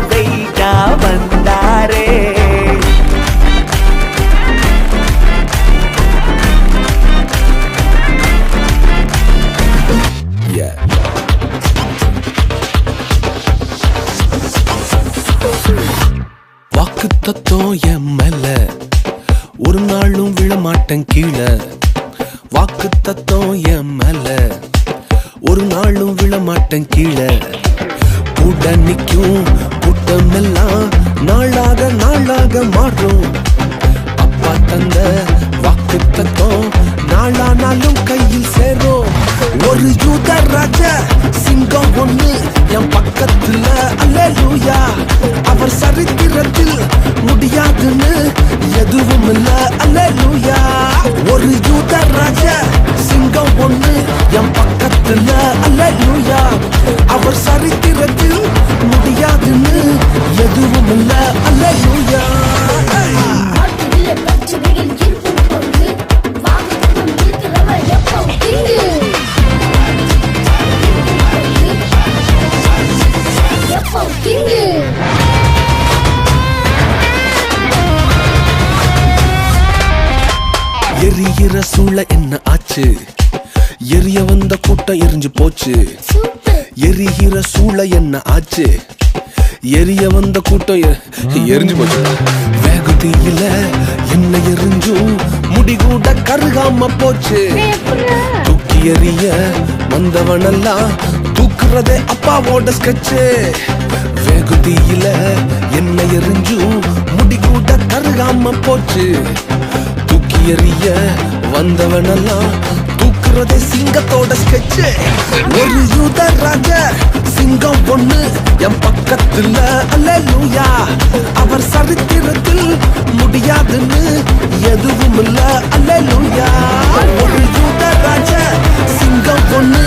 வெயிட்டா வந்தாரே? வாக்கு தத்துவம் என் மேல. ஒரு நாளும் விழமாட்டேன் கீழே. வாக்கு தத்துவம் என் மேல. ஒரு நாளும் விழமாட்டேன் கீழே. கூட நிற்கும் நாளாக மாறும். அப்பா தந்த வாக்கு தத்துவம் நாளானாலும் கையில் சேரும். ஒரு யூத ராஜ சிங்கம் ஒண்ணு என் பக்கத்துல. அல்லூயா அவர் சரித்திரத்தில் முடியாதுன்னு எதுவும் இல்ல அல்ல எரியிற சூழ என்ன ஆச்சு? எரிய வந்த கூட்டம் எரிஞ்சு போச்சு. எரிகிற சூழ என்ன ஆச்சு? எரிய வந்த கூட்டம் எரிஞ்சு போச்சு. வேகுதியில என்ன எரிஞ்சும் முடிகூட கருகாம போச்சு. தூக்கி எறிய வந்தவனெல்லாம் தூக்குறதே அப்பாவோட ஸ்கெட்சு வேகுதியில என்ன எரிஞ்சும் முடிகூட கருகாம போச்சு. எறிய வந்தவனெல்லாம் தூக்குறதே சிங்கத்தோட ஸ்கெட்சு ஒரு யூத ராஜ சிங்கம் பொண்ணு என் பக்கத்துல அல்லூயா அவர் சரித்திரத்தில் முடியாதுன்னு எதுவும் இல்ல அல்லூயா ஒரு யூத ராஜ சிங்கம் பொண்ணு